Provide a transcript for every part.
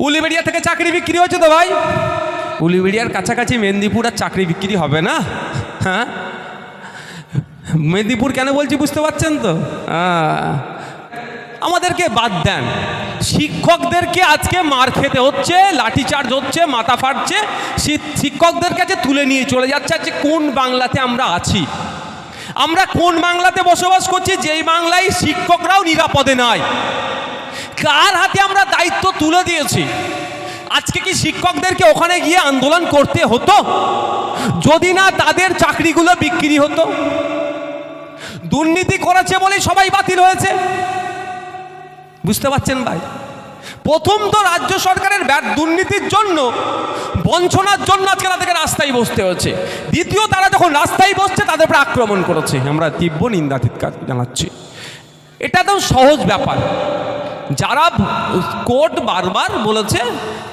উলিবেড়িয়া থেকে চাকরি বিক্রি হচ্ছে তো ভাই? উলিবেড়িয়ার কাছাকাছি মেদিনীপুর আর চাকরি বিক্রি হবে না? হ্যাঁ? মেদিনীপুর কেন বলছি বুঝতে পারছেন তো? আমাদেরকে বাদ দেন। শিক্ষকদেরকে আজকে মার খেতে হচ্ছে, লাঠিচার্জ হচ্ছে, মাথা ফাটছে। শিক্ষকদের কাছে তুলে নিয়ে চলে যাচ্ছে। আজকে কোন বাংলাতে আমরা আছি? আমরা কোন বাংলাতে বসবাস করছি? যেই বাংলায় শিক্ষকরাও নিরাপদে নাই। কার হাতে আমরা দায়িত্ব তুলে দিয়েছি? আজকে কি শিক্ষকদেরকে ওখানে গিয়ে আন্দোলন করতে হতো? যদি না তাদের চাকরিগুলো বিক্রি হতো? দুর্নীতি করেছে বলেই সবাই বাতিল হয়েছে। বুঝতে পারছেন ভাই? প্রথম তো রাজ্য সরকারের দুর্নীতির জন্য, বঞ্চনার জন্য আজকে তাদেরকে রাস্তায় বসতে হচ্ছে দ্বিতীয়, তারা যখন রাস্তায় বসছে, তাদের উপরে আক্রমণ করেছে। আমরা তীব্র নিন্দা ধিক্কার জানাচ্ছি। এটা তো সহজ ব্যাপার। যারা কোর্ট বারবার বলেছে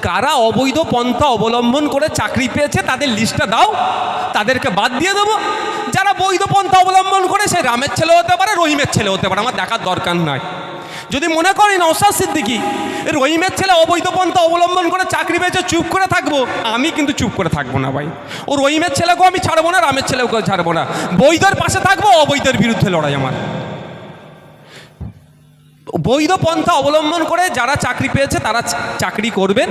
কারা অবৈধ পন্থা অবলম্বন করে চাকরি পেয়েছে, তাদের লিস্টটা দাও, তাদেরকে বাদ দিয়ে দেবো। যারা বৈধ পন্থা অবলম্বন করে, সে রামের ছেলে হতে পারে, রহিমের ছেলে হতে পারে, আমার দেখার দরকার নাই। যদি মনে করেন নৌসাদ সিদ্দিকি, রহিমের ছেলে অবৈধ পন্থা অবলম্বন করে চাকরি পেয়েছে, চুপ করে থাকব। আমি কিন্তু চুপ করে থাকব না ভাই। ও রহিমের ছেলেকেও আমি ছাড়বো না, রামের ছেলেকেও ছাড়বো না। বৈধের পাশে থাকব, অবৈধের বিরুদ্ধে লড়াই আমার। বৈধ পন্থা অবলম্বন করে যারা চাকরি পেয়েছে তারা চাকরি করবেন।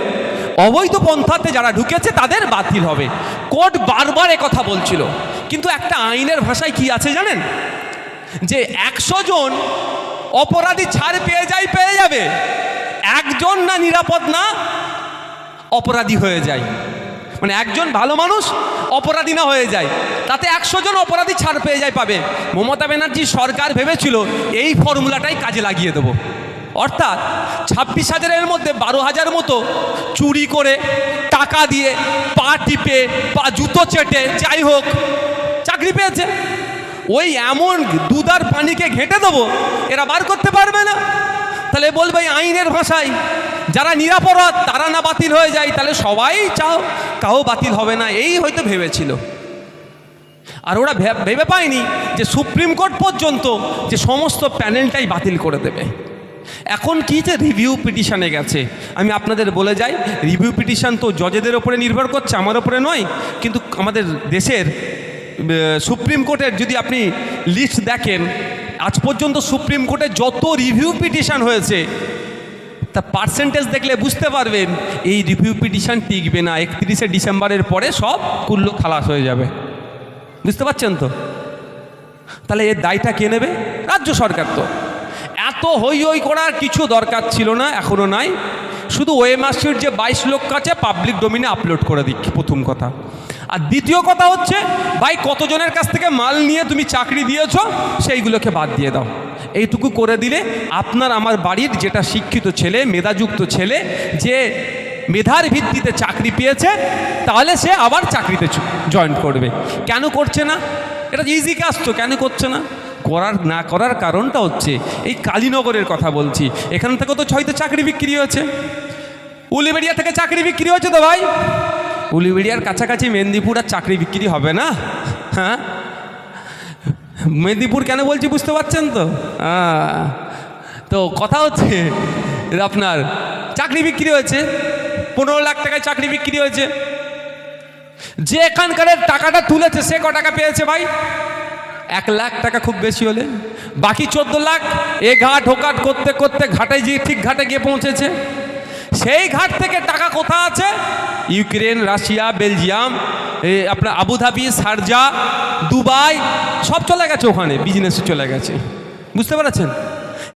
অবৈধ পন্থাতে যারা ঢুকেছে তাদের বাতিল হবে। কোর্ট বারবার কথা বলছিল। কিন্তু একটা আইনের ভাষায় কি আছে জানেন? যে একশো জন অপরাধী ছাড় পেয়ে যায়, পেয়ে যাবে। একজন না নিরাপদ না অপরাধী হয়ে যায়। মানে একজন ভালো মানুষ অপরাধী না হয়ে যায়। তাতে একশো জন অপরাধী ছাড় পেয়ে যায় পাবে। মমতা ব্যানার্জি সরকার ভেবেছিল এই ফর্মুলাটাই কাজে লাগিয়ে দেবো। অর্থাৎ ছাব্বিশ হাজারের মধ্যে বারো হাজার মতো চুরি করে, টাকা দিয়ে পা টিপে, পা জুতো চেটে, যাই হোক, চাকরি পেয়েছে। ওই এমন দুধার পানিকে ঘেঁটে দেবো, এরা বার করতে পারবে না। তাহলে বলবে আইনের ভাষায় যারা নিরাপরাধ, তারা না বাতিল হয়ে যায়, তাহলে সবাই চাও কাউ বাতিল হবে না, এই হয়তো ভেবেছিল। আর ওরা ভেবে পায়নি যে সুপ্রিম কোর্ট পর্যন্ত যে সমস্ত প্যানেলটাই বাতিল করে দেবে। এখন কি যে রিভিউ পিটিশানে গেছে, আমি আপনাদের বলে যাই, রিভিউ পিটিশান তো জজেদের ওপরে নির্ভর করছে, আমার ওপরে নয়, কিন্তু আমাদের দেশের সুপ্রিম কোর্টের যদি আপনি লিস্ট দেখেন, আজ পর্যন্ত সুপ্রিম কোর্টে যত রিভিউ পিটিশান হয়েছে তা পার্সেন্টেজ দেখলে বুঝতে পারবেন এই রিভিউ পিটিশন টিকবে না। একত্রিশে ডিসেম্বরের পরে সব কুল্লু খালাস হয়ে যাবে। বুঝতে পারছেন তো? তাহলে এর দায়টা কে নেবে? রাজ্য সরকার তো। এত হই হই করার কিছু দরকার ছিল না এখনও নাই। শুধু ওয়েমার্কশিট যে বাইশ লক্ষ আছে পাবলিক ডোমিনে আপলোড করে দিচ্ছি, প্রথম কথা। আর দ্বিতীয় কথা হচ্ছে, ভাই কতজনের কাছ থেকে মাল নিয়ে তুমি চাকরি দিয়েছ, সেইগুলোকে বাদ দিয়ে দাও। এইটুকু করে দিলে আপনার আমার বাড়ির যেটা শিক্ষিত ছেলে, মেধাযুক্ত ছেলে, যে মেধার ভিত্তিতে চাকরি পেয়েছে, তাহলে সে আবার চাকরিতে জয়েন করবে। কেন করছে না? এটা ইজি কাজ তো, কেন করছে না? করার না করার কারণটা হচ্ছে, এই কালীনগরের কথা বলছি। এখান থেকে তো ছয়তো চাকরি বিক্রি হয়েছে। উলিবেড়িয়া থেকে চাকরি বিক্রি হয়েছে তো ভাই? উলিবেড়িয়ার কাছাকাছি মেদিনীপুর আর চাকরি বিক্রি হবে না? হ্যাঁ? মেদিনীপুর কেন বলছি বুঝতে পারছেন তো? তো কথা হচ্ছে আপনার চাকরি বিক্রি হয়েছে, পনেরো লাখ টাকায় চাকরি বিক্রি হয়েছে। যে এখানকার টাকাটা তুলেছে, সে ক টাকা পেয়েছে ভাই? এক লাখ টাকা খুব বেশি হলে। বাকি চোদ্দ লাখ এ ঘাট হোকাট করতে করতে ঘাটে গিয়ে ঠিক ঘাটে গিয়ে পৌঁছেছে। সেই ঘাট থেকে টাকা কোথা আছে? ইউক্রেন, রাশিয়া, বেলজিয়াম আপনার আবুধাবি, সারজা, দুবাই, সব চলে গেছে ওখানে বিজনেসে চলে গেছে। বুঝতে পেরেছেন?